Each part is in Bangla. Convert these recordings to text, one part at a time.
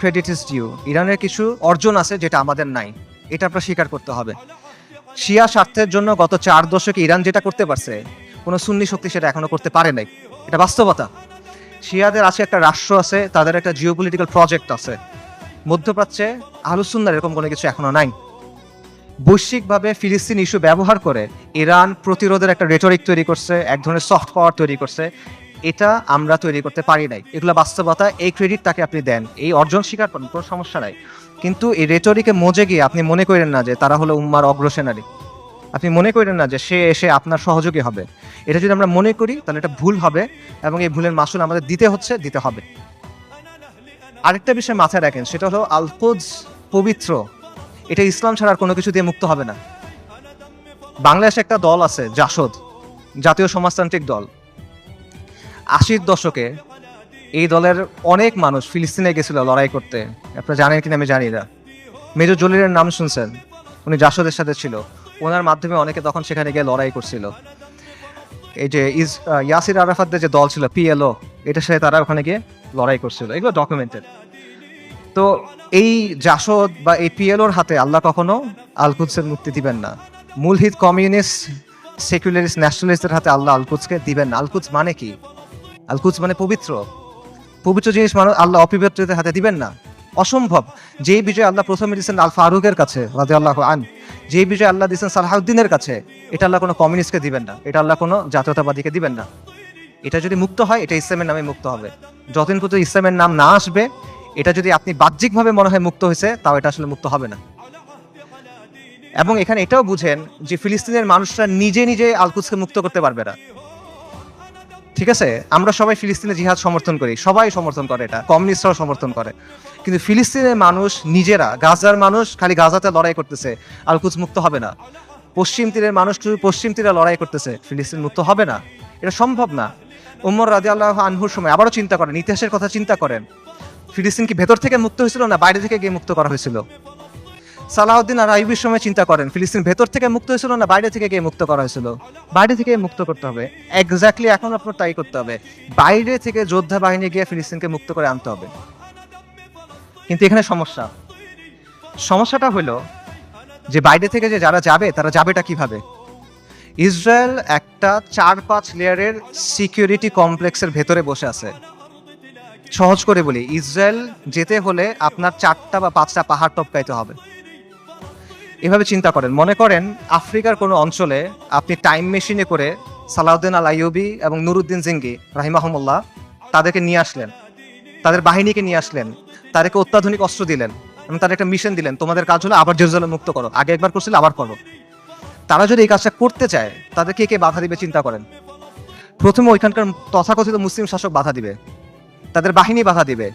ক্রেডিট ইজ ডিউ ইরানের কিছু অর্জন আছে যেটা আমাদের নাই। এটা আপনার স্বীকার করতে হবে। শিয়া স্বার্থের জন্য গত চার দশকে ইরান যেটা করতে পারছে, কোনো সুন্নি শক্তি সেটা এখনও করতে পারে নাই। এটা বাস্তবতা। শিয়াদের আছে একটা রাষ্ট্র আছে, তাদের একটা জিওপলিটিক্যাল প্রজেক্ট আছে। মধ্যপ্রাচ্যে আহলুসুন্নার এরকম কোনো কিছু এখনও নাই। বৈশ্বিকভাবে ফিলিস্তিন ইস্যু ব্যবহার করে ইরান প্রতিরোধের একটা রেটরিক তৈরি করছে, এক ধরনের সফট পাওয়ার তৈরি করছে। এটা আমরা তৈরি করতে পারি নাই। এগুলো বাস্তবতা, এই ক্রেডিট তাকে আপনি দেন। এই অর্জন স্বীকার করেন, কোনো সমস্যা নাই। কিন্তু এই রেটরিকে মজে গিয়ে আপনি মনে করেন না যে তারা হলো উম্মার অগ্রসেনারী। আপনি মনে করেন না যে সে এসে আপনার সহযোগী হবে। এটা যদি আমরা মনে করি, তাহলে এটা ভুল হবে এবং এই ভুলের মাসুল আমাদের দিতে হচ্ছে, দিতে হবে। আরেকটা বিষয় মাথায় রাখেন, সেটা হলো আলকুজ পবিত্র। এটা ইসলাম ছাড়া আর কোনো কিছু দিয়ে মুক্ত হবে না। বাংলাদেশে একটা দল আছে, জাসদ, জাতীয় সমাজতান্ত্রিক দল। আশির দশকে এই দলের অনেক মানুষ ফিলিস্তিনে গেছিল লড়াই করতে। আপনারা জানেন কিনা আমি জানি না। মেজর জলিলের নাম শুনছেন? উনি জাসদের সাথে ছিল। ওনার মাধ্যমে অনেকে তখন সেখানে গিয়ে লড়াই করছিল। এই যে আহ, ইয়াসির আরাফাতদের যে দল ছিল পিএলও এটার সাথে তারা ওখানে গিয়ে লড়াই করছিল। এগুলো ডকুমেন্টেড তো এই জাসদ বা এই পিএলওর হাতে আল্লাহ কখনো আলকুদসের মুক্তি দিবেন না। মূলহিত কমিউনিস্ট সেকুলারিস্ট ন্যাশনালিস্টদের হাতে আল্লাহ আলকুদসকে দিবেন না। আলকুদস মানে কি? আলকুদস মানে পবিত্র। পবিত্র জিনিস মানুষ আল্লাহ অপবিত্রদের হাতে দিবেন না। অসম্ভব। যেই বিজয় আল্লাহ প্রথমে দিয়েছেন আল ফারুকের কাছে রাজে আল্লাহ আন যেই বিজয় আল্লাহ দিয়েছেন সালাহুদ্দিনের কাছে, এটা আল্লাহ কোনো কমিউনিস্টকে দিবেন না। এটা আল্লাহ কোনো জাতীয়তাবাদীকে দিবেন না। এটা যদি মুক্ত হয়, এটা ইসলামের নামে মুক্ত হবে। যতদিন পর্যন্ত ইসলামের নাম না আসবে, এটা যদি আপনি বাহ্যিকভাবে মনে হয় মুক্ত হয়েছে, তাও এটা আসলে মুক্ত হবে না। এবং এখানে এটাও বুঝেন যে ফিলিস্তিনের মানুষরা নিজে নিজে আলকুদসকে মুক্ত করতে পারবে না। ঠিক আছে? আমরা সবাই ফিলিস্তিনে জিহাদ সমর্থন করি। সবাই সমর্থন করে এটা। কমিউনিস্টরাও সমর্থন করে। কিন্তু ফিলিস্তিনের মানুষ নিজেরা, গাজার মানুষ খালি গাজাতে লড়াই করতেছে। আলকুদস মুক্ত হবে না। পশ্চিম তীরের মানুষ শুধু পশ্চিম তীরে লড়াই করতেছে। ফিলিস্তিন মুক্ত হবে না। এটা সম্ভব না। উমর রাজি আল্লাহ আনহুর সময় আবারও চিন্তা করেন, ইতিহাসের কথা চিন্তা করেন। ফিলিস্তিন কি ভেতর থেকে মুক্ত হয়েছিল না বাইরে থেকে গিয়ে মুক্ত করা হয়েছিল? সালাউদ্দিন আর আইবির সময় চিন্তা করেন, ফিলিস্তিন ভেতর থেকে মুক্ত হয়েছিল না বাইরে থেকে গিয়ে মুক্ত করা হয়েছিল? বাইরে থেকে মুক্ত করতে হবে। এক্স্যাক্টলি এখন আপনার তাই করতে হবে। বাইরে থেকে যোদ্ধা বাহিনী গিয়ে ফিলিস্তিনকে মুক্ত করে আনতে হবে। কিন্তু এখানে সমস্যা। সমস্যাটা হলো যে বাইরে থেকে যে যারা যাবে, তারা যাবেটা কীভাবে? ইসরায়েল একটা চার পাঁচ লেয়ারের সিকিউরিটি কমপ্লেক্সের ভেতরে বসে আছে। সহজ করে বলি, ইসরায়েল যেতে হলে আপনার চারটা বা পাঁচটা পাহাড় টপকাইতে হবে। এভাবে চিন্তা করেন। মনে করেন আফ্রিকার কোনো অঞ্চলে আপনি টাইম মেশিনে করে সালাউদ্দিন আল আইয়ুবি এবং নুরুদ্দিন জিঙ্গি, রাহিমাহমুল্লাহ, তাদেরকে নিয়ে আসলেন। তাদের বাহিনীকে নিয়ে আসলেন। তাদেরকে অত্যাধুনিক অস্ত্র দিলেন এবং তাদের একটা মিশন দিলেন, তোমাদের কাজ হলো আবার জেরুজালেম মুক্ত করো, আগে একবার করছিল, আবার করো। তারা যদি এই কাজটা করতে চায় তাদেরকে কে বাধা দিবে চিন্তা করেন। প্রথমে ওইখানকার তথাকথিত মুসলিম শাসক বাধা দিবে। তাদের বাহিনী বাধা দিবে।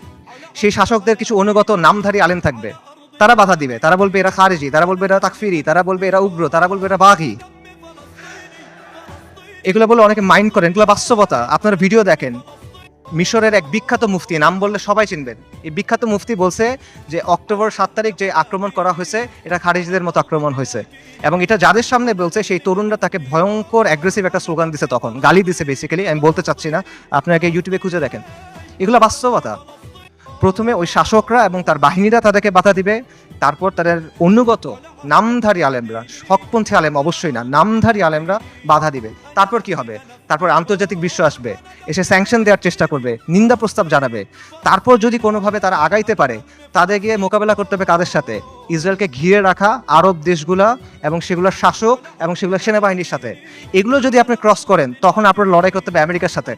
সেই শাসকদের কিছু অনুগত নামধারী আলেম থাকবে। তারা বাধা দিবে। তারা বলবে এরা খারেজি, তারা বলবে এরা তাকফিরি, তারা বলবে এরা উগ্র, তারা বলবে এরা বাঘি। এগুলো বলে অনেকে মাইন্ড করেন, এগুলো বাস্তবতা। আপনারা ভিডিও দেখেন, মিশরের এক বিখ্যাত মুফতি, নাম বললে সবাই চিনবেন। এই বিখ্যাত মুফতি বলছে যে অক্টোবর সাত তারিখ যে আক্রমণ করা হয়েছে, এটা খারিজিদের মতো আক্রমণ হয়েছে। এবং এটা যাদের সামনে বলছে, সেই তরুণরা তাকে ভয়ঙ্কর অ্যাগ্রেসিভ একটা স্লোগান দিছে তখন, গালি দিছে বেসিক্যালি আমি বলতে চাচ্ছি না আপনাকে ইউটিউবে খুঁজে দেখেন। এগুলো বাস্তবতা। প্রথমে ওই শাসকরা এবং তার বাহিনীরা তাদেরকে বাধা দিবে, তারপর তাদের অনুগত নামধারী আলেমরা, হকপন্থী আলেম অবশ্যই না, নামধারী আলেমরা বাধা দিবে। তারপর কি হবে? তারপর আন্তর্জাতিক বিশ্ব আসবে, এসে স্যাংশন দেওয়ার চেষ্টা করবে, নিন্দা প্রস্তাব জানাবে। তারপর যদি কোনোভাবে তারা আগাইতে পারে, তাদের গিয়ে মোকাবেলা করতে হবে কাদের সাথে? ইসরায়েলকে ঘিরে রাখা আরব দেশগুলা এবং সেগুলোর শাসক এবং সেগুলোর সেনাবাহিনীর সাথে। এগুলো যদি আপনি ক্রস করেন, তখন আপনার লড়াই করতে হবে আমেরিকার সাথে।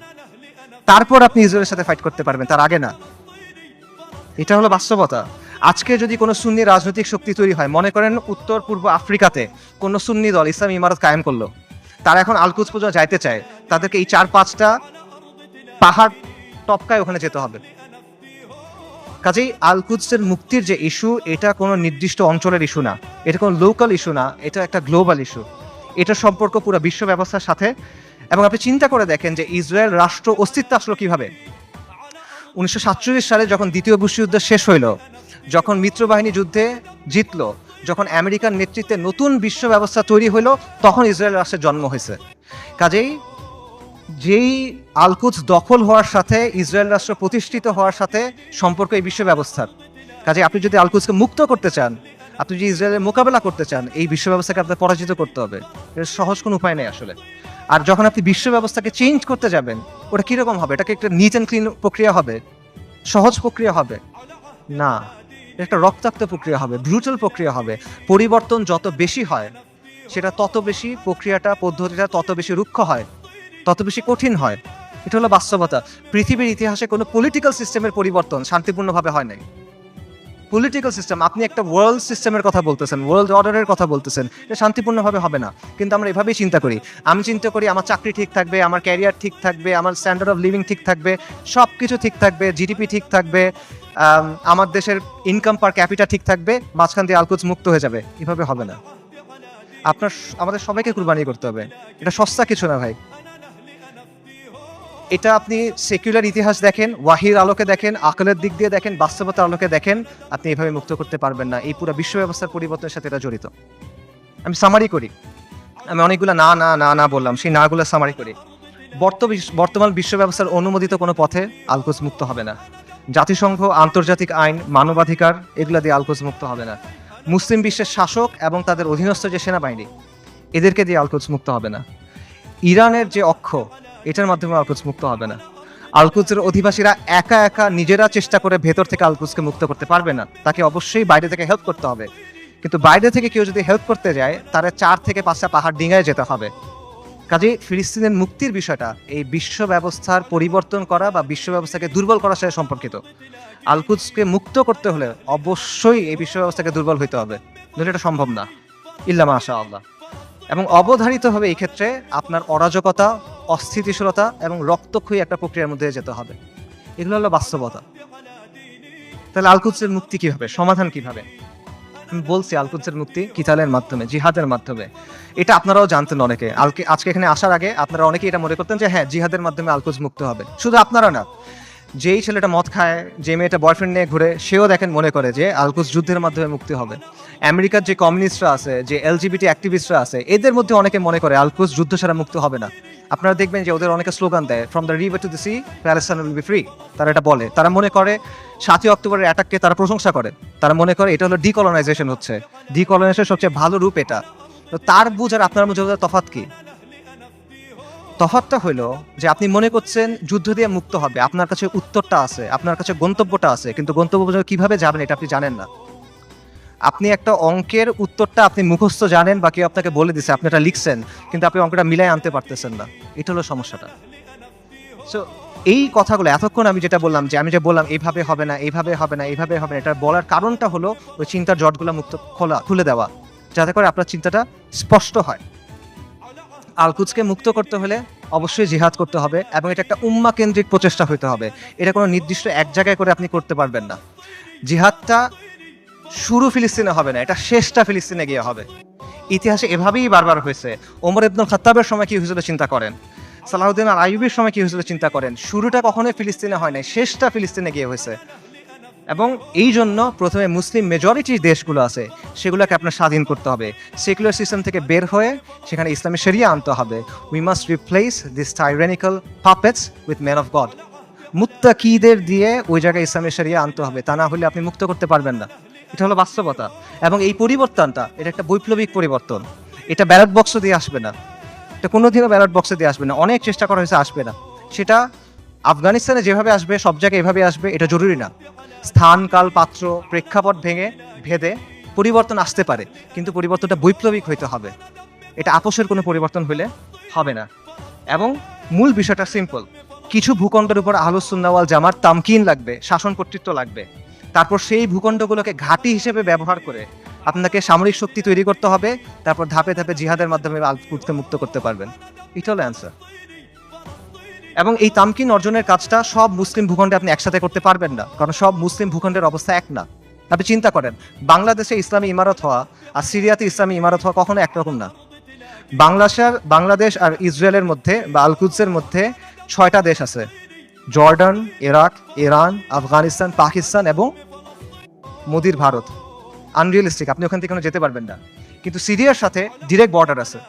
তারপর আপনি ইসরায়েলের সাথে ফাইট করতে পারবেন, তার আগে না। এটা হলো বাস্তবতা। আজকে যদি কোনো সুন্নি রাজনৈতিক শক্তি তৈরি হয়, মনে করেন উত্তর পূর্ব আফ্রিকাতে কোনো সুন্নি দল ইসলাম ইমারত কায়েম করল, তারা এখন আলকুজ পূজা যাইতে চায়, তাদেরকে এই চার পাঁচটা পাহাড় টপকায় ওখানে যেতে হবে। কাজেই আলকুদসের মুক্তির যে ইস্যু, এটা কোনো নির্দিষ্ট অঞ্চলের ইস্যু না। এটা কোনো লোকাল ইস্যু না, এটা একটা গ্লোবাল ইস্যু এটা সম্পর্ক পুরো বিশ্ব ব্যবস্থার সাথে। এবং আপনি চিন্তা করে দেখেন যে ইসরায়েল রাষ্ট্র অস্তিত্ব আসলো কীভাবে? উনিশশো সাতচল্লিশ সালে যখন দ্বিতীয় বিশ্বযুদ্ধ শেষ হইল, যখন মিত্রবাহিনী যুদ্ধে জিতলো, যখন আমেরিকার নেতৃত্বে নতুন বিশ্ব ব্যবস্থা তৈরি হইল, তখন ইসরায়েল রাষ্ট্রের জন্ম হয়েছে। কাজেই যেই আলকুচ দখল হওয়ার সাথে, ইসরায়েল রাষ্ট্র প্রতিষ্ঠিত হওয়ার সাথে সম্পর্ক এই বিশ্ব ব্যবস্থার। কাজে আপনি যদি আলকুচকে মুক্ত করতে চান, আপনি যদি ইসরায়েলের মোকাবেলা করতে চান, এই বিশ্ব ব্যবস্থাকে আপনার পরাজিত করতে হবে। এর সহজ কোনো উপায় নেই আসলে। আর যখন আপনি বিশ্ব ব্যবস্থাকে চেঞ্জ করতে যাবেন, ওটা কীরকম হবে? এটাকে একটা নিট অ্যান্ড ক্লিন প্রক্রিয়া হবে? সহজ প্রক্রিয়া হবে? না। একটা রক্তাক্ত প্রক্রিয়া হবে ব্রুটাল প্রক্রিয়া হবে। পরিবর্তন যত বেশি হয়, সেটা তত বেশি প্রক্রিয়াটা, পদ্ধতিটা তত বেশি রুক্ষ হয়, তত বেশি কঠিন হয়। এটা হলো বাস্তবতা। পৃথিবীর ইতিহাসে কোনো পলিটিক্যাল সিস্টেমের পরিবর্তন শান্তিপূর্ণভাবে হয় নাই। পলিটিক্যাল সিস্টেম আপনি একটা ওয়ার্ল্ড সিস্টেমের কথা বলতেছেন ওয়ার্ল্ড অর্ডারের কথা বলতেছেন, এটা শান্তিপূর্ণভাবে হবে না। কিন্তু আমরা এভাবেই চিন্তা করি। আমি চিন্তা করি আমার চাকরি ঠিক থাকবে, আমার ক্যারিয়ার ঠিক থাকবে, আমার স্ট্যান্ডার্ড অফ লিভিং ঠিক থাকবে সব কিছু ঠিক থাকবে জিডিপি ঠিক থাকবে আমার দেশের ইনকাম পার ক্যাপিটা ঠিক থাকবে, মাঝখান দিয়ে আলকুচ মুক্ত হয়ে যাবে। এভাবে হবে না। আপনার, আমাদের সবাইকে কুরবানি করতে হবে। এটা সস্তা কিছু না ভাই। এটা আপনি সেকুলার ইতিহাস দেখেন, ওয়াহির আলোকে দেখেন, আকলের দিক দিয়ে দেখেন, বাস্তবতার আলোকে দেখেন, আপনি এভাবে মুক্ত করতে পারবেন না। এই পুরো বিশ্ব ব্যবস্থার পরিবর্তনের সাথে এটা জড়িত। আমি সামারি করি। আমি অনেকগুলো না না না না বললাম, সেই নাগুলো সামারি করি। বর্ত- বর্তমান বিশ্ব ব্যবস্থার অনুমোদিত কোনো পথে আলকোজ মুক্ত হবে না। জাতিসংঘ, আন্তর্জাতিক আইন, মানবাধিকার, এগুলা দিয়ে আলকোজ মুক্ত হবে না। মুসলিম বিশ্বের শাসক এবং তাদের অধীনস্থ যে সেনাবাহিনী, এদেরকে দিয়ে আলকোজ মুক্ত হবে না। ইরানের যে অক্ষ এটার মাধ্যমে আলকুচ মুক্ত হবে না। আলকুচের অধিবাসীরা একা একা নিজেরা চেষ্টা করে ভেতর থেকে আলকুচকে মুক্ত করতে পারবে না। তাকে অবশ্যই বাইরে থেকে হেল্প করতে হবে। কিন্তু বাইরে থেকে কেউ যদি হেল্প করতে যায়, তারা চার থেকে পাঁচটা পাহাড় ডিঙায় যেতে হবে। কাজে ফিলিস্তিনের মুক্তির বিষয়টা এই বিশ্ব ব্যবস্থার পরিবর্তন করা বা বিশ্ব ব্যবস্থাকে দুর্বল করার সাথে সম্পর্কিত। আলকুচকে মুক্ত করতে হলে অবশ্যই এই বিশ্ব ব্যবস্থাকে দুর্বল হইতে হবে। নইলে এটা সম্ভব না। ইল্লামা আশা আল্লাহ এবং অবধারিতভাবে এই ক্ষেত্রে আপনার অরাজকতা, অস্থিতিশীলতা এবং রক্তক্ষয়ী একটা প্রক্রিয়ার মধ্যে যেতে হবে। এগুলো হলো বাস্তবতা। তাহলে আলকুৎসের মুক্তি কীভাবে? সমাধান কীভাবে? আমি বলছি আলকুৎসের মুক্তি কিতালের মাধ্যমে, জিহাদের মাধ্যমে। এটা আপনারাও জানতেন অনেকে। আলকে, আজকে এখানে আসার আগে আপনারা অনেকে এটা মনে করতেন যে হ্যাঁ জিহাদের মাধ্যমে আলকুজ মুক্ত হবে। শুধু আপনারা না, যেই ছেলেটা মদ খায়, যে মেয়েটা বয়ফ্রেন্ড নিয়ে ঘুরে, সেও দেখেন মনে করে যে আলকুজ যুদ্ধের মাধ্যমে মুক্তি হবে। আমেরিকার যে কমিউনিস্টরা আছে, যে এলজিবিটি অ্যাক্টিভিস্টরা আছে, এদের মধ্যে অনেকে মনে করে আলকুজ যুদ্ধ ছাড়া মুক্ত হবে না। আপনারা দেখবেন যে ওদের অনেকে স্লোগান দেয় from the river to the sea Palestine will be free তারা এটা বলে। তারা মনে করে সাতই অক্টোবরের অ্যাটাককে তারা প্রশংসা করে। তারা মনে করে এটা হলো ডিকলোনাইজেশন হচ্ছে। ডিকলোনাইজেশন সবচেয়ে ভালো রূপ এটা। তো তার বুঝ আর আপনার বুঝে তফাৎ কি? তফাৎটা হলো যে আপনি মনে করছেন যুদ্ধ দিয়ে মুক্ত হবে। আপনার কাছে উত্তরটা আছে, আপনার কাছে গন্তব্যটা আছে, কিন্তু গন্তব্য কীভাবে যাবেন এটা আপনি জানেন না। আপনি একটা অঙ্কের উত্তরটা আপনি মুখস্থ জানেন বা কেউ আপনাকে বলে দিছে, আপনি এটা লিখছেন, কিন্তু আপনি অঙ্কটা মিলাই আনতে পারতেছেন না। এটা হলো সমস্যাটা। সো এই কথাগুলো, এতক্ষণ আমি যেটা বললাম যে, আমি যে বললাম এইভাবে হবে না এইভাবে হবে না এইভাবে হবে না এটা বলার কারণটা হলো ওই চিন্তার জটগুলো মুক্ত খোলা, খুলে দেওয়া, যাতে করে আপনার চিন্তাটা স্পষ্ট হয়। আলকুচকে মুক্ত করতে হলে অবশ্যই জিহাদ করতে হবে এবং এটা একটা উম্মা কেন্দ্রিক প্রচেষ্টা হতে হবে। এটা কোনো নির্দিষ্ট এক জায়গায় করে আপনি করতে পারবেন না। জিহাদটা শুরু ফিলিস্তিনে হবে না, এটা শেষটা ফিলিস্তিনে গিয়ে হবে। ইতিহাসে এভাবেই বারবার হয়েছে, ওমর ইবনুল খাত্তাবের সময় কি হয়েছিল চিন্তা করেন? সালাহুদ্দিন আল আইয়ুবের সময় কি হয়েছিল চিন্তা করেন? শুরুটা কখনোই ফিলিস্তিনে হয় নাই, শেষটা ফিলিস্তিনে গিয়ে হয়েছে। এবং এই জন্য প্রথমে মুসলিম মেজরিটি দেশগুলো আছে, সেগুলোকে আপনার স্বাধীন করতে হবে। সেকুলার সিস্টেম থেকে বের হয়ে সেখানে ইসলামী শরিয়া আনতে হবে। We must replace this tyrannical puppets with man of God মুত্তাকিদের দিয়ে ওই জায়গায় ইসলামী শরিয়া আনতে হবে, তা না হলে আপনি মুক্ত করতে পারবেন না। এটা হলো বাস্তবতা। এবং এই পরিবর্তনটা, এটা একটা বৈপ্লবিক পরিবর্তন। এটা ব্যালট বক্স দিয়ে আসবে না। এটা কোনোদিনও ব্যালট বক্সে দিয়ে আসবে না। অনেক চেষ্টা করা হয়েছে, আসবে না। সেটা আফগানিস্তানে যেভাবে আসবে, সব জায়গায় এভাবে আসবে, এটা জরুরি না। স্থান, কাল, পাত্র, প্রেক্ষাপট ভেঙে, ভেদে পরিবর্তন আসতে পারে। কিন্তু পরিবর্তনটা বৈপ্লবিক হইতে হবে। এটা আপোষের কোনো পরিবর্তন হইলে হবে না। এবং মূল বিষয়টা সিম্পল কিছু ভূখণ্ডের উপর আহলুসুন্নাওয়াল জামার তামকিন লাগবে, শাসন কর্তৃত্ব লাগবে। তারপর সেই ভূখণ্ডগুলোকে ঘাঁটি হিসেবে ব্যবহার করে আপনাকে সামরিক শক্তি তৈরি করতে হবে, তারপর ধাপে ধাপে জিহাদের মাধ্যমে আলকুটকে মুক্ত করতে পারবেন। এটা অ্যান্সার এবং এই তামকিন অর্জনের কাজটা সব মুসলিম ভূখণ্ডে আপনি একসাথে করতে পারবেন না, কারণ সব মুসলিম ভূখণ্ডের অবস্থা এক না। আপনি চিন্তা করেন, বাংলাদেশে ইসলামী ইমারত হওয়া আর সিরিয়াতে ইসলামী ইমারত হওয়া কখনো একরকম না। বাংলাদেশের বাংলাদেশ আর ইসরায়েলের মধ্যে বা আলকুদসের মধ্যে ছয়টা দেশ আছে। Jordan, Iraq, Iran, Afghanistan, Pakistan এবং মোদির ভারত। আনরিয়েলিস্টিক আপনি ওখান থেকে কোনো যেতে পারবেন না। কিন্তু সিরিয়ার সাথে ডিরেক্ট বর্ডার আছে।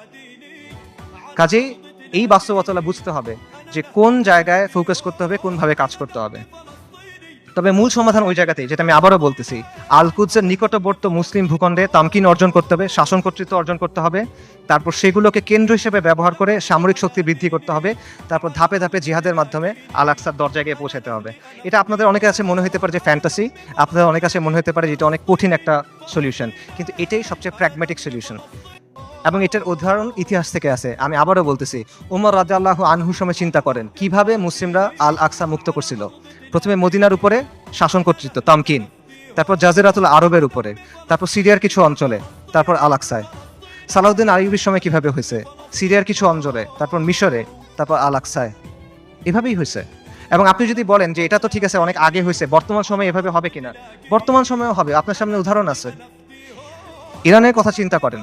কাজেই এই বাস্তবতা বুঝতে হবে যে কোন জায়গায় ফোকাস করতে হবে, কোনভাবে কাজ করতে হবে। তবে মূল সমাধান ওই জায়গাতেই, যেটা আমি আবারও বলতেছি। আল কুদসের নিকটবর্তী মুসলিম ভূখণ্ডে তামকিন অর্জন করতে হবে, শাসন কর্তৃত্ব অর্জন করতে হবে। তারপর সেগুলোকে কেন্দ্র হিসেবে ব্যবহার করে সামরিক শক্তি বৃদ্ধি করতে হবে। তারপর ধাপে ধাপে জিহাদের মাধ্যমে আল আকসার দরজায় গিয়ে পৌঁছাতে হবে। এটা আপনাদের অনেকের কাছে মনে হতে পারে যে ফ্যান্টাসি, আপনাদের অনেক কাছে মনে হতে পারে যে এটা অনেক কঠিন একটা সলিউশন। কিন্তু এটাই সবচেয়ে প্র্যাগম্যাটিক সলিউশন। এবং এটার উদাহরণ ইতিহাস থেকে আছে। আমি আবারও বলতেছি, উমর রাজা আল্লাহ আনহু সময় চিন্তা করেন, কীভাবে মুসলিমরা আল আকসা মুক্ত করছিল? প্রথমে মদিনার উপরে শাসন কর্তৃত্ব, তামকিন, তারপর জাজিরাতুল আরবের উপরে, তারপর সিরিয়ার কিছু অঞ্চলে, তারপর আল আকসায় সালাউদ্দিন আইবির সময় কীভাবে হয়েছে? সিরিয়ার কিছু অঞ্চলে, তারপর মিশরে, তারপর আল আকসায় এভাবেই হয়েছে। এবং আপনি যদি বলেন যে এটা তো ঠিক আছে, অনেক আগে হয়েছে, বর্তমান সময়ে এভাবে হবে কিনা? বর্তমান সময়েও হবে, আপনার সামনে উদাহরণ আছে। ইরানের কথা চিন্তা করেন।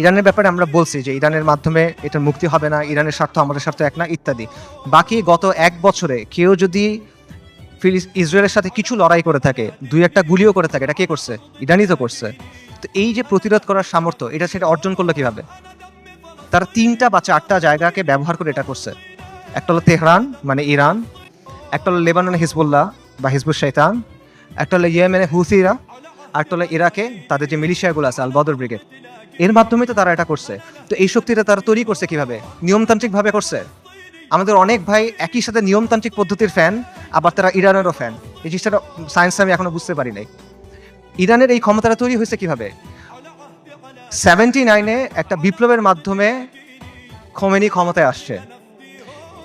ইরানের ব্যাপারে আমরা বলছি যে ইরানের মাধ্যমে এটা মুক্তি হবে না, ইরানের স্বার্থ আমাদের স্বার্থ এক না, ইত্যাদি। বাকি গত এক বছরে কেউ যদি ফিলিস ইসরায়েলের সাথে কিছু লড়াই করে থাকে, দুই একটা গুলিও করে থাকে, এটা কে করছে? ইরানই তো করছে। তো এই যে প্রতিরোধ করার সামর্থ্য, এটা সেটা অর্জন করল কীভাবে? তারা তিনটা বা চারটা জায়গাকে ব্যবহার করে এটা করছে। একটা হলো তেহরান মানে ইরান, একটা হলো লেবাননে হিজবুল্লাহ বা হিজবুল শৈতান একটা হলো ইয়েমেনে হুসিরা একটা হলো ইরাকে তাদের যে মিলিশিয়াগুলো আছে আল বদর ব্রিগেড। এর মাধ্যমে তো তারা এটা করছে। তো এই শক্তিটা তারা তৈরি করছে কীভাবে? নিয়মতান্ত্রিকভাবে করছে? আমাদের অনেক ভাই একই সাথে নিয়মতান্ত্রিক পদ্ধতির ফ্যান আবার তারা ইরানেরও ফ্যান এই জিনিসটা সায়েন্স আমি এখনও বুঝতে পারি নাই। ইরানের এই ক্ষমতাটা তৈরি হয়েছে কীভাবে? সেভেন্টি নাইনে একটা বিপ্লবের মাধ্যমে খোমেনি ক্ষমতায় আসছে।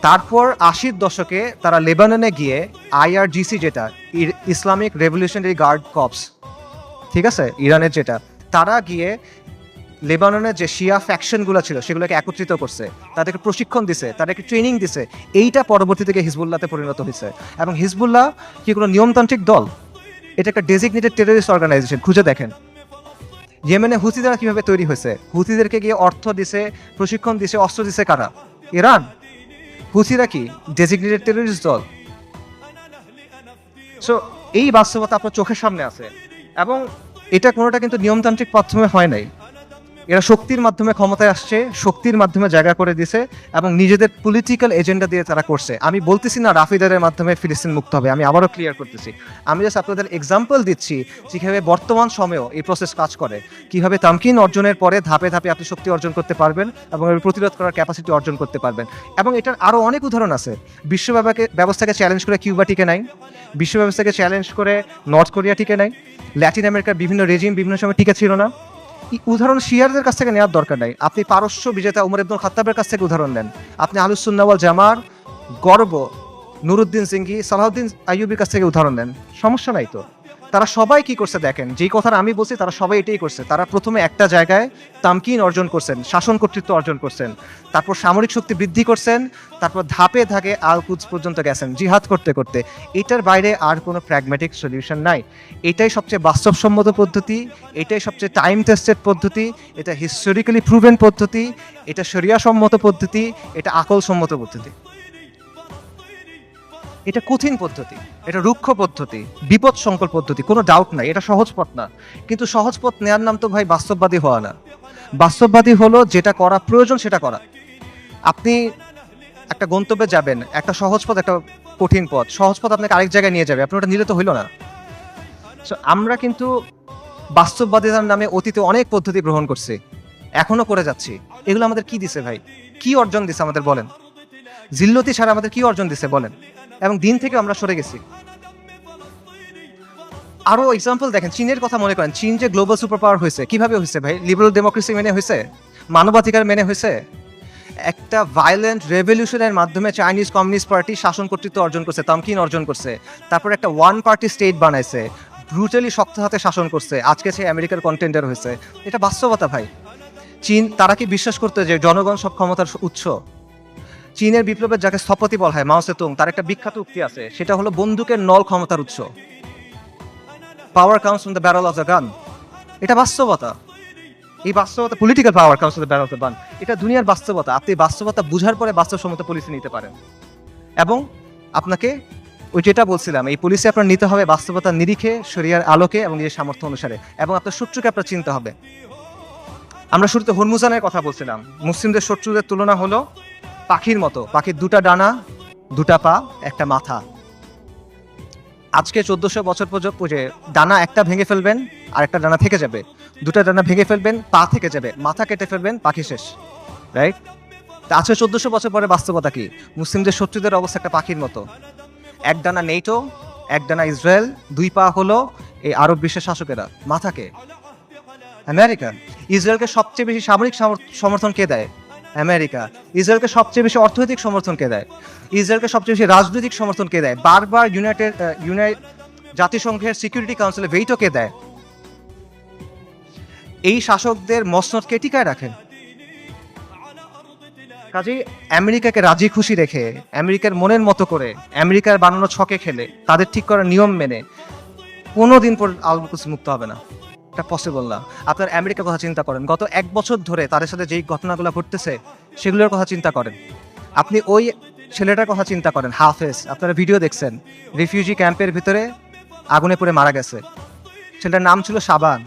তারপর আশির দশকে তারা লেবাননে গিয়ে আইআরজিসি যেটা ইসলামিক রেভলিউশনারি গার্ড কপস ঠিক আছে? ইরানের যেটা, তারা গিয়ে লেবাননের যে শিয়া ফ্যাকশনগুলো ছিল, সেগুলোকে একত্রিত করছে। তাদেরকে প্রশিক্ষণ দিছে, তাদেরকে ট্রেনিং দিছে। এইটা পরবর্তী থেকে হিজবুল্লাহতে পরিণত হয়েছে। এবং হিজবুল্লাহ কি কোনো নিয়মতান্ত্রিক দল? এটা একটা ডেজিগনেটেড টেররিস্ট অর্গানাইজেশন খুঁজে দেখেন। ইয়েমেনে হুতিরা কীভাবে তৈরি হয়েছে? হুতিদেরকে গিয়ে অর্থ দিছে, প্রশিক্ষণ দিছে, অস্ত্র দিছে কারা? ইরান। হুতিরা কি? ডেজিগনেটেড টেররিস্ট দল। সো এই বাস্তবতা আপনার চোখের সামনে আছে। এবং এটা কোনোটা কিন্তু নিয়মতান্ত্রিক মাধ্যমে হয় নাই। এরা শক্তির মাধ্যমে ক্ষমতায় আসছে, শক্তির মাধ্যমে জায়গা করে দিছে এবং নিজেদের পলিটিক্যাল এজেন্ডা দিয়ে তারা করছে। আমি বলতেছি না রাফিদারের মাধ্যমে ফিলিস্তিন মুক্ত হবে, আমি আবারও ক্লিয়ার করতেছি। আমি জাস্ট আপনাদের এক্সাম্পল দিচ্ছি যেভাবে বর্তমান সময়েও এই প্রসেস কাজ করে। কীভাবে তামকিন অর্জনের পরে ধাপে ধাপে আপনি শক্তি অর্জন করতে পারবেন এবং প্রতিরোধ করার ক্যাপাসিটি অর্জন করতে পারবেন। এবং এটার আরও অনেক উদাহরণ আছে। বিশ্ব ব্যবস্থাকে চ্যালেঞ্জ করে কিউবা টিকে নাই বিশ্ব ব্যবস্থাকে চ্যালেঞ্জ করে নর্থ কোরিয়া টিকে নাই, ল্যাটিন আমেরিকার বিভিন্ন রেজিম বিভিন্ন সময় টিকে ছিল না। উদাহরণ শিয়ারদের কাছ থেকে নেওয়ার দরকার নাই। আপনি পারস্য বিজেতা উমর ইবনুল খাত্তাবের কাছ থেকে উদাহরণ নেন। আপনি আলুসুন্নাওয়াল জামার গর্ব নুরুদ্দিন সিংহি সালাউদ্দিন আইয়ুবির কাছ থেকে উদাহরণ নেন। সমস্যা নাই তো। তারা সবাই কি করছে দেখেন, যেই কথাটা আমি বলছি তারা সবাই এটাই করছে। তারা প্রথমে একটা জায়গায় তামকিন অর্জন করছেন, শাসন কর্তৃত্ব অর্জন করছেন। তারপর সামরিক শক্তি বৃদ্ধি করছেন, তারপর ধাপে ধাপে আল কুচ পর্যন্ত গেছেন, জিহাদ করতে করতে। এটার বাইরে আর কোনো প্র্যাগম্যাটিক সলিউশন নাই। এটাই সবচেয়ে বাস্তবসম্মত পদ্ধতি, এটাই সবচেয়ে টাইম টেস্টেড পদ্ধতি, এটা হিস্টোরিক্যালি প্রুভেন পদ্ধতি, এটা শরিয়া সম্মত পদ্ধতি, এটা আকলসম্মত পদ্ধতি। এটা কঠিন পদ্ধতি এটা রুক্ষ পদ্ধতি বিপদ সংকল পদ্ধতি কোনো ডাউট নাই এটা সহজ পথ না। কিন্তু সহজ পথ নেওয়ার নাম তো ভাই বাস্তববাদী হওয়া না। বাস্তববাদী হলো যেটা করা প্রয়োজন সেটা করা। আপনি একটা গন্তব্যে যাবেন একটা সহজ পথ একটা কঠিন পথ। সহজ পথ আপনাকে আরেক জায়গায় নিয়ে যাবে আপনি ওটা নিলে তো হইল না। So, আমরা কিন্তু বাস্তববাদিতার নামে অতীতে অনেক পদ্ধতি গ্রহণ করছি এখনও করে যাচ্ছি। এগুলো আমাদের কি দিছে ভাই? কি অর্জন দিছে আমাদের বলেন? জিল্লতি ছাড়া আমাদের কি অর্জন দিছে বলেন? এবং দিন থেকে আমরা সরে গেছি। আরও এক্সাম্পল দেখেন, চীনের কথা মনে করেন, চীন যে গ্লোবাল সুপার পাওয়ার হয়েছে, কীভাবে হয়েছে ভাই? লিবারাল ডেমোক্রেসি মেনে হয়েছে? মানবাধিকার মেনে হয়েছে? একটা ভায়োলেন্ট রেভলিউশনের মাধ্যমে চাইনিজ কমিউনিস্ট পার্টি শাসন কর্তৃত্ব অর্জন করছে, তামকিন অর্জন করছে। তারপর একটা ওয়ান পার্টি স্টেট বানাইছে ব্রুটালি শক্ত হাতে শাসন করছে, আজকে সে আমেরিকার কন্টেন্ডার হয়েছে। এটা বাস্তবতা ভাই। চীন, তারা কি বিশ্বাস করতে যে জনগণ সব ক্ষমতার উৎস? চীনের বিপ্লবের যাকে স্থপতি বলা হয় মাও সেতুং, তার একটা বিখ্যাত উক্তি আছে। সেটা হলো বন্দুকের নল ক্ষমতার উৎস। Power comes from the barrel of the gun এটা বাস্তবতা। এই বাস্তবতা political power comes from the barrel of the gun এটা দুনিয়ার বাস্তবতা। আপনি বাস্তবতা বুঝার পরে বাস্তবসম্মত পলিসি নিতে পারেন। এবং আপনাকে ওই যেটা বলছিলাম, এই পলিসি আপনার নিতে হবে বাস্তবতার নিরিখে, শরিয়ার আলোকে এবং নিজের সামর্থ্য অনুসারে। এবং আপনার শত্রুকে আপনার চিনতে হবে। আমরা শুরুতে হরমুজানের কথা বলছিলাম। মুসলিমদের শত্রুদের তুলনা হলো পাখির মতো। পাখির দুটা ডানা, দুটা পা, একটা মাথা। আজকে চোদ্দশো বছর যে ডানা একটা ভেঙে ফেলবেন আর একটা ডানা থেকে যাবে। দুটা ডানা ভেঙে ফেলবেন, পা থেকে যাবে। মাথা কেটে ফেলবেন, পাখি শেষ। রাইট তা আজকে চোদ্দশো বছর পরে বাস্তবতা কি? মুসলিমদের, শত্রুদের অবস্থা একটা পাখির মতো। এক ডানা নেইটো এক ডানা ইসরায়েল, দুই পা হলো এই আরব বিশ্বের শাসকেরা। মাথাকে। আমেরিকা। ইসরায়েলকে সবচেয়ে বেশি সামরিক সমর্থন কে দেয়? আমেরিকা। ইসরায়েলকে সবচেয়ে বেশি অর্থনৈতিক সমর্থন কে দেয়? ইসরায়েলকে সবচেয়ে বেশি রাজনৈতিক সমর্থন কে দেয়? বারবার ইউনাইটেড ইউনাইট জাতিসংঘের সিকিউরিটি কাউন্সিলে ভেইটো কে দেয়? এই শাসকদের মসনদ কে টিকায় রাখেন? কাজেই আমেরিকাকে রাজি খুশি রেখে, আমেরিকার মনের মতো করে, আমেরিকার বানানো ছকে খেলে, তাদের ঠিক করার নিয়ম মেনে, কোনো দিন পর আলবকুস মুক্ত হবে না। এটা পসিবল না। আপনার আমেরিকার কথা চিন্তা করেন। গত এক বছর ধরে তাদের সাথে যেই ঘটনাগুলো ঘটতেছে, সেগুলোর কথা চিন্তা করেন। আপনি ওই ছেলেটার কথা চিন্তা করেন, হাফেজ। আপনারা ভিডিও দেখছেন। রিফিউজি ক্যাম্পের ভিতরে আগুনে পড়ে মারা গেছে। ছেলেটার নাম ছিল সাবান,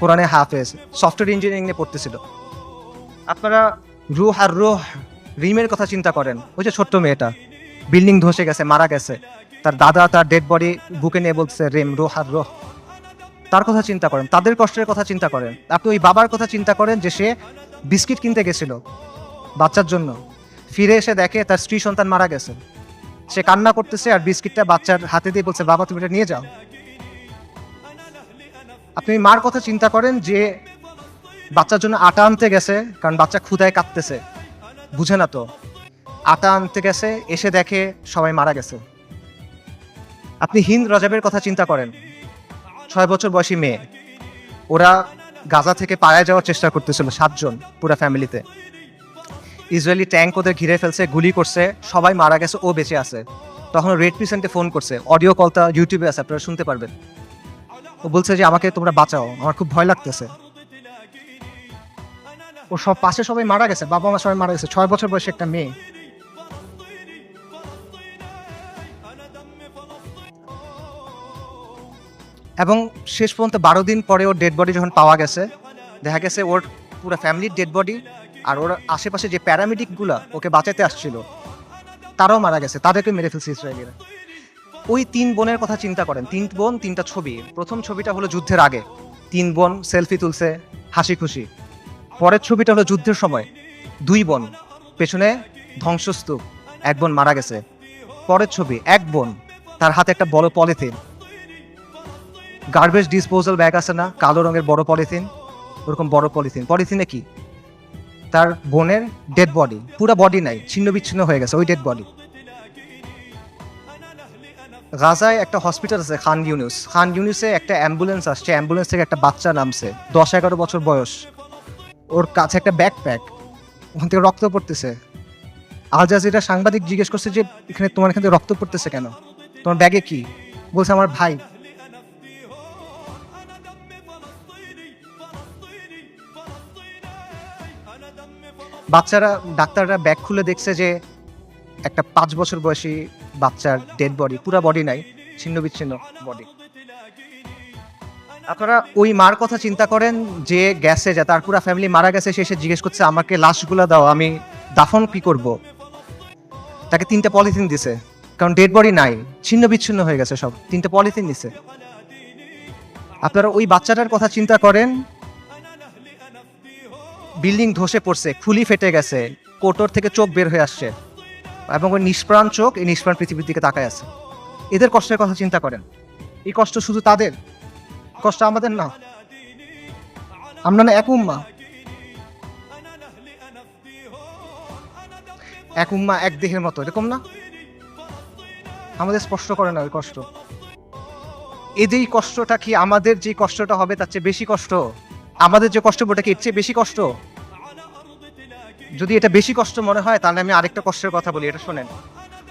কোরআনে হাফেজ। সফটওয়্যার ইঞ্জিনিয়ারিং নিয়ে পড়তেছিল। আপনারা রুহ আর রুহ, রিমের কথা চিন্তা করেন। ওই যে ছোট্ট মেয়েটা। বিল্ডিং ধসে গেছে, মারা গেছে। তার দাদা তার ডেড বডি বুকে নিয়ে বলছে রেম, রোহ আর রোহ। তার কথা চিন্তা করেন, তাদের কষ্টের কথা চিন্তা করেন। আপনি ওই বাবার কথা চিন্তা করেন যে সে বিস্কিট কিনতে গেছিল বাচ্চার জন্য। ফিরে এসে দেখে তার স্ত্রী সন্তান মারা গেছে। সে কান্না করতেছে আর বিস্কিটটা বাচ্চার হাতে দিয়ে বলছে, বাবা, তুমি এটা নিয়ে যাও। আপনি মার কথা চিন্তা করেন যে বাচ্চার জন্য আটা আনতে গেছে, কারণ বাচ্চা ক্ষুদায় কাঁদতেছে। বুঝে না তো? আটা আনতে গেছে, এসে দেখে সবাই মারা গেছে। আপনি হিন্দ রজাবের কথা চিন্তা করেন। ছয় বছর বয়সী মেয়ে। ওরা গাজা থেকে পাড়ায় যাওয়ার চেষ্টা করতেছিল সাতজন পুরো ফ্যামিলিতে। ইসরায়েলি ট্যাঙ্ক ওদের ঘিরে ফেলছে, গুলি করছে, সবাই মারা গেছে, ও বেঁচে আছে। তখন রেড পিসেন্টে ফোন করছে। অডিও কলটা ইউটিউবে আছে, আপনারা শুনতে পারবেন। ও বলছে যে, আমাকে তোমরা বাঁচাও, আমার খুব ভয় লাগতেছে। ও সব পাশে সবাই মারা গেছে বাবা মা সবাই মারা গেছে। ছয় বছর বয়সী একটা মেয়ে। এবং শেষ পর্যন্ত বারো দিন পরে ওর ডেড বডি যখন পাওয়া গেছে, দেখা গেছে ওর পুরো ফ্যামিলির ডেড বডি আর ওর আশেপাশে যে প্যারামেডিকগুলো ওকে বাঁচাতে আসছিল, তারাও মারা গেছে তাদেরকে মেরে ফেলছে ইসরায়েলিরা। ওই তিন বোনের কথা চিন্তা করেন, তিন বোন, তিনটা ছবি। প্রথম ছবিটা হলো যুদ্ধের আগে, তিন বোন সেলফি তুলছে, হাসি খুশি। পরের ছবিটা হলো যুদ্ধের সময়, দুই বোন, পেছনে ধ্বংসস্তূপ, এক বোন মারা গেছে। পরের ছবি, এক বোন, তার হাতে একটা বড় পলিথিন। গার্বেজ ডিসপোজাল ব্যাগ আছে না, কালো রঙের বড় পলিথিন ওরকম বড় পলিথিন পলিথিনে কি? তার বোনের ডেড বডি পুরো বডি নাই, ছিন্ন বিচ্ছিন্ন হয়ে গেছে, ওই ডেড বডি গাজায় একটা হসপিটাল আছে, খান ইউনিস। খান ইউনিসে একটা অ্যাম্বুলেন্স আসছে অ্যাম্বুলেন্স থেকে একটা বাচ্চা নামছে, দশ এগারো বছর বয়স। ওর কাছে একটা ব্যাকপ্যাক ওখান থেকে রক্ত পড়তেছে। আল জাজিরা সাংবাদিক জিজ্ঞেস করছে যে, এখানে তোমার এখান থেকে রক্ত পড়তেছে কেন? তোমার ব্যাগে কি? বলছে, আমার ভাই। বাচ্চারা, ডাক্তাররা ব্যাগ খুলে দেখছে যে একটা পাঁচ বছর বয়সী বাচ্চার ডেড বডি পুরা বডি নাই, ছিন্ন বিচ্ছিন্ন বডি আপনারা ওই মার কথা চিন্তা করেন যে গেছে যে, তার পুরা ফ্যামিলি মারা গেছে, সে এসে জিজ্ঞেস করছে, আমাকে লাশগুলো দাও, আমি দাফন কি করব? তাকে তিনটা পলিথিন দিছে, কারণ ডেড বডি নাই, ছিন্ন বিচ্ছিন্ন হয়ে গেছে সব, তিনটা পলিথিন দিছে আপনারা ওই বাচ্চাটার কথা চিন্তা করেন বিল্ডিং ধসে পড়ছে, খুলি ফেটে গেছে, কোটর থেকে চোখ বের হয়ে আসছে এবং ওই নিষ্প্রাণ চোখ এই নিষ্প্রাণ পৃথিবীর দিকে তাকায় আছে। এদের কষ্টের কথা চিন্তা করেন। এই কষ্ট শুধু তাদের? কষ্ট আমাদের না। আমরা না এক উম্মা। এক উম্মা এক দেহের মতো, এরকম না? আমাদের স্পষ্ট করে না ওই কষ্ট। এদের কষ্টটা কি আমাদের যে কষ্টটা হবে তার চেয়ে বেশি কষ্ট? আমাদের যে কষ্ট ওটা কি এর চেয়ে বেশি কষ্ট যদি এটা বেশি কষ্ট মনে হয় তাহলে আমি আরেকটা কষ্টের কথা বলি এটা শোনেন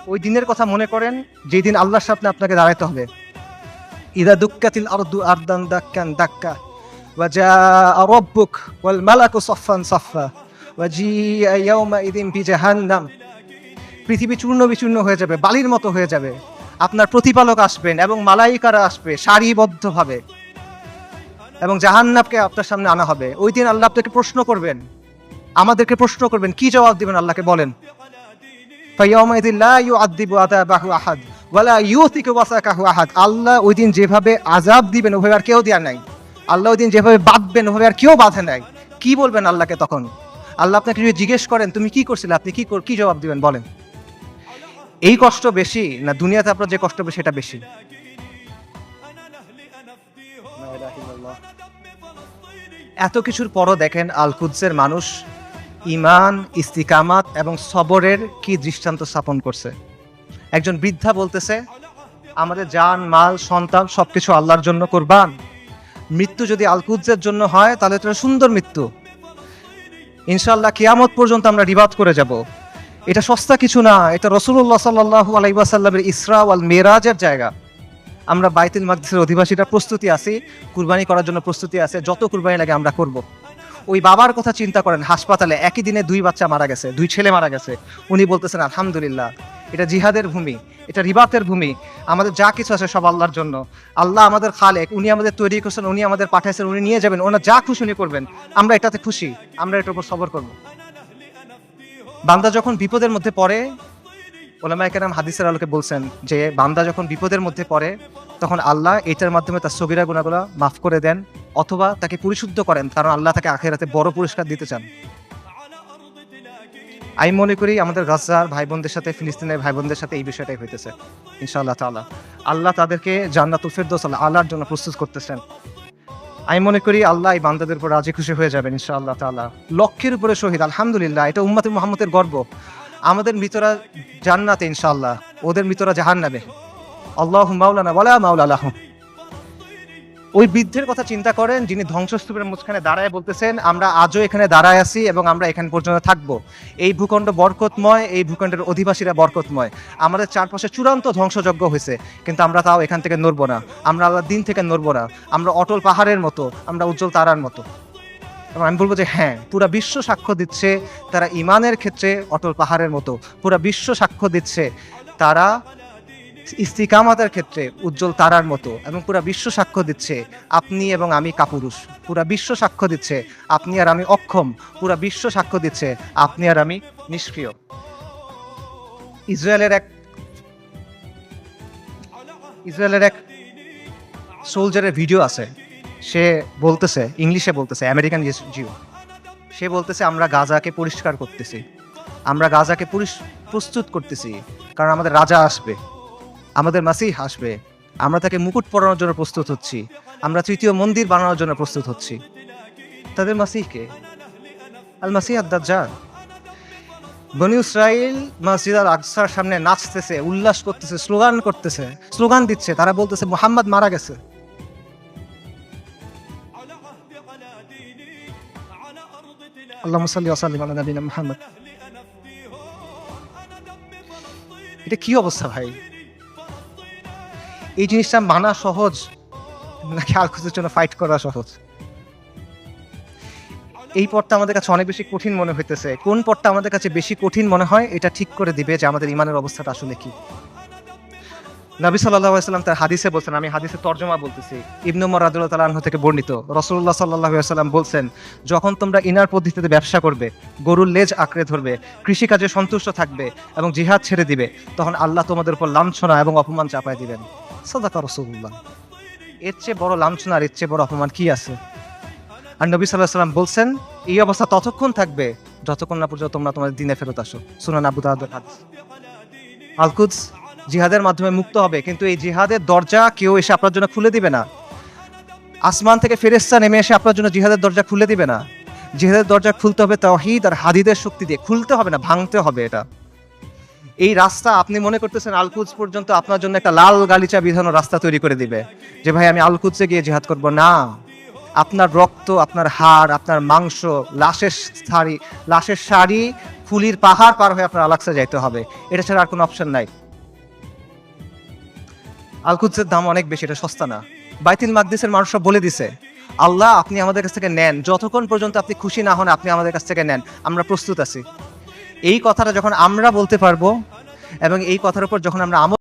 ওই দিনের কথা মনে করেন যেই দিন আল্লাহর সামনে আপনাকে দাঁড়াতে হবে ইদা দুক্কাতিল আরদু আরদান দাক্কান দাক্কা وجاء ربك والملك صفا صفا وجيء يومئذ بجهنم পৃথিবী চূর্ণ বিচূর্ণ হয়ে যাবে বালির মতো হয়ে যাবে আপনার প্রতিপালক আসবেন এবং মালাইকারা আসবে সারিবদ্ধভাবে এবং জাহান্নাবকে আপনার সামনে আনা হবে। ওই দিন আল্লাহ আপনাকে প্রশ্ন করবেন। আমাদেরকে প্রশ্ন করবেন, কি জবাব দিবেন আল্লাহকে বলেন। আল্লাহ ওই দিন যেভাবে আজাব দিবেন, ওভাবে আর কেউ দেওয়া নাই। আল্লাহ ওই দিন যেভাবে বাঁধবেন, ওভাবে আর কেউ বাঁধে নাই। কি বলবেন আল্লাহকে তখন? আল্লাহ আপনাকে যদি জিজ্ঞেস করেন, তুমি কি করছিলে? আপনি কি কি জবাব দিবেন? বলেন। এই কষ্ট বেশি না, দুনিয়াতে আপনার যে কষ্ট বেশি সেটা বেশি। এত কিছুর পরও দেখেন আল কুদসের মানুষ ইমান ইস্তিকামাত এবং সবরের কি দৃষ্টান্ত স্থাপন করছে। একজন বৃদ্ধা বলতেছে, আমাদের জান, মাল, সন্তান সবকিছু আল্লাহর জন্য কোরবান। মৃত্যু যদি আলকুজ্জের জন্য হয়, তাহলে এটা সুন্দর মৃত্যু। ইনশাল্লাহ কিয়ামত পর্যন্ত আমরা রিবাদ করে যাব। এটা সস্তা কিছু না, এটা রসুল্লাহ সাল্লাহু আলাইসাল্লামের ইসরা আল মেরাজের জায়গা। আমরা বাইতুল মাকদিসের অধিবাসীরা প্রস্তুতি আছি, কুরবানি করার জন্য প্রস্তুতি আছে, যত কুরবানি লাগে আমরা করব। ওই বাবার কথা চিন্তা করেন, হাসপাতালে একই দিনে দুই বাচ্চা মারা গেছে, দুই ছেলে মারা গেছে। উনি বলতেছেন, আলহামদুলিল্লাহ, এটা জিহাদের ভূমি, এটা রিবাতের ভূমি, আমাদের যা কিছু আছে সব আল্লাহর জন্য। আল্লাহ আমাদের খালেক, উনি আমাদের তৈরি করছেন, উনি আমাদের পাঠাইছেন, উনি নিয়ে যাবেন, ওনার যা খুশি উনি করবেন। আমরা এটাতে খুশি, আমরা এটার উপর সবর করব। বান্দা যখন বিপদের মধ্যে পড়ে ওলামায় কেরাম হাদিসের আলোকে বলছেন যে, বান্দা যখন বিপদের মধ্যে পড়ে, তখন আল্লাহ এটার মাধ্যমে তার সগিরা গুণাগুলো মাফ করে দেন, অথবা তাকে পরিশুদ্ধ করেন, কারণ আল্লাহ তাকে আখেরাতে বড় পুরস্কার দিতে চান। আমি মনে করি আমাদের গাজার ভাই বোনদের সাথে, ফিলিস্তিনের ভাই বোনদের সাথে এই বিষয়টাই হইতেছে, ইনশাআল্লাহ তাআলা। আল্লাহ তাদেরকে জান্নাতুল ফেরদৌস আল্লাহ আল্লাহর জন্য প্রস্তুত করতেছেন। আমি মনে করি আল্লাহ এই বান্দাদের উপর রাজি খুশি হয়ে যাবেন, ইনশাআল্লাহ তাআলা। লক্ষের উপরে শহীদ, আলহামদুলিল্লাহ, এটা উম্মাতে মুহাম্মদের গর্ব। আমাদের মৃতরা জান্নাতে ইনশাল্লাহ ওদের মৃতরা জাহান্নামে। আল্লাহ মাওলানা বলা মাওলা ওই বৃদ্ধের কথা চিন্তা করেন, যিনি ধ্বংসস্তূপের মুখখানে দাঁড়ায় বলতেছেন, আমরা আজও এখানে দাঁড়ায় আছি এবং আমরা এখান পর্যন্ত থাকব। এই ভূখণ্ড বরকতময়, এই ভূখণ্ডের অধিবাসীরা বরকতময়। আমাদের চারপাশে চূড়ান্ত ধ্বংসযজ্ঞ হয়েছে, কিন্তু আমরা তাও এখান থেকে নড়বো না। আমরা আল্লাহ দিন থেকে নড়বো না। আমরা অটল পাহাড়ের মতো, আমরা উজ্জ্বল তারার মতো। এবং আমি বলব যে হ্যাঁ পুরা বিশ্ব সাক্ষ্য দিচ্ছে তারা ইমানের ক্ষেত্রে অটল পাহাড়ের মতো। পুরা বিশ্ব সাক্ষ্য দিচ্ছে তারা ইস্তিকামাতের ক্ষেত্রে উজ্জ্বল তারার মতো এবং পুরা বিশ্ব সাক্ষ্য দিচ্ছে আপনি এবং আমি কাপুরুষ। পুরা বিশ্ব সাক্ষ্য দিচ্ছে আপনি আর আমি অক্ষম। পুরা বিশ্ব সাক্ষ্য দিচ্ছে আপনি আর আমি নিষ্ক্রিয়। ইসরায়েলের এক ইসরায়েলের এক সোলজারের ভিডিও আছে। সে বলতেছে, ইংলিশে বলতেছে আমেরিকান জিও সে বলতেছে, আমরা গাজাকে পরিষ্কার করতেছি। আমরা গাজাকে পরিস- প্রস্তুত করতেছি, কারণ আমাদের রাজা আসবে। আমাদের মাসিহ আসবে। আমরা তাকে মুকুট পরানোর জন্য প্রস্তুত হচ্ছি। আমরা তৃতীয় মন্দির বানানোর জন্য প্রস্তুত হচ্ছি। তাদের মাসিহকে আল মাসিহ আদাজ্জাল বনি ইসরাইল মসজিদ আল আকসার সামনে নাচতেছে, উল্লাস করতেছে, স্লোগান করতেছে, স্লোগান দিচ্ছে। তারা বলতেছে, মোহাম্মদ মারা গেছে। আল্লাহ মুসাল্লি ওয়াসাল্লিম আলা নবীনা মুহাম্মদ। এটা কি অবস্থা ভাই? এই জিনিসটা মানা সহজ, নাকি আলকুজের জন্য ফাইট করা সহজ? এই পথটা আমাদের কাছে অনেক বেশি কঠিন মনে হইতেছে। কোন পথটা আমাদের কাছে বেশি কঠিন মনে হয়, এটা ঠিক করে দিবে যে আমাদের ইমানের অবস্থাটা আসলে কি। নবী সাল্লাহ তার হাদিসে বলছেন, আমি হাদিসে তর্জমা বলতেছি। ইবনু তাআলা আনহু থেকে বর্ণিত। রাসূলুল্লাহ সাল্লাল্লাহু আলাইহি সাল্লাম বলছেন, যখন তোমরা ইনার পদ্ধতিতে ব্যবসা করবে, গরুর লেজ আঁকড়ে ধরবে, কৃষিকাজে সন্তুষ্ট থাকবে এবং জিহাদ ছেড়ে দিবে, তখন আল্লাহ তোমাদের উপর লাঞ্ছনা এবং অপমান চাপায় দিবেন। সাদাকা রাসূলুল্লাহ। এর চেয়ে বড় লাঞ্ছনা আর এর চেয়ে বড় অপমান কি আছে? আর নবী সাল্লাহ সাল্লাম বলছেন, এই অবস্থা ততক্ষণ থাকবে যতক্ষণ না পর্যন্ত তোমরা তোমাদের দিনে ফেরত আসো। সুনান আবু আলকুদস জিহাদের মাধ্যমে মুক্ত হবে, কিন্তু এই জিহাদের দরজা কেউ এসে আপনার জন্য খুলে দিবে না। আসমান থেকে ফেরেস্তা নেমে এসে আপনার জন্য জিহাদের দরজা খুলে দিবে না। জিহাদের দরজা খুলতে হবে তাওহীদ আর হাদিদের শক্তি দিয়ে। খুলতে হবে না, ভাঙতে হবে এটা। এই রাস্তা আপনি মনে করতেছেন আলকুদস পর্যন্ত আপনার জন্য একটা লাল গালিচা বিধানো রাস্তা তৈরি করে দিবে, যে ভাই আমি আলকুদসে গিয়ে জিহাদ করব? না। আপনার রক্ত, আপনার হাড়, আপনার মাংস, লাশের শাড়ি লাশের শাড়ি ফুলির পাহাড় পার হয়ে আপনার আলাক্সা যাইতে হবে। এটা ছাড়া আর কোনো অপশন নাই। আলকুদসের দাম অনেক বেশি, এটা সস্তা না। বাইতুল মাকদিসের মানুষরা বলে দিছে, আল্লাহ, আপনি আমাদের কাছ থেকে নেন। যতক্ষণ পর্যন্ত আপনি খুশি না হন, আপনি আমাদের কাছ থেকে নেন। আমরা প্রস্তুত আছি। এই কথাটা যখন আমরা বলতে পারব, এবং এই কথার উপর যখন আমরা আমল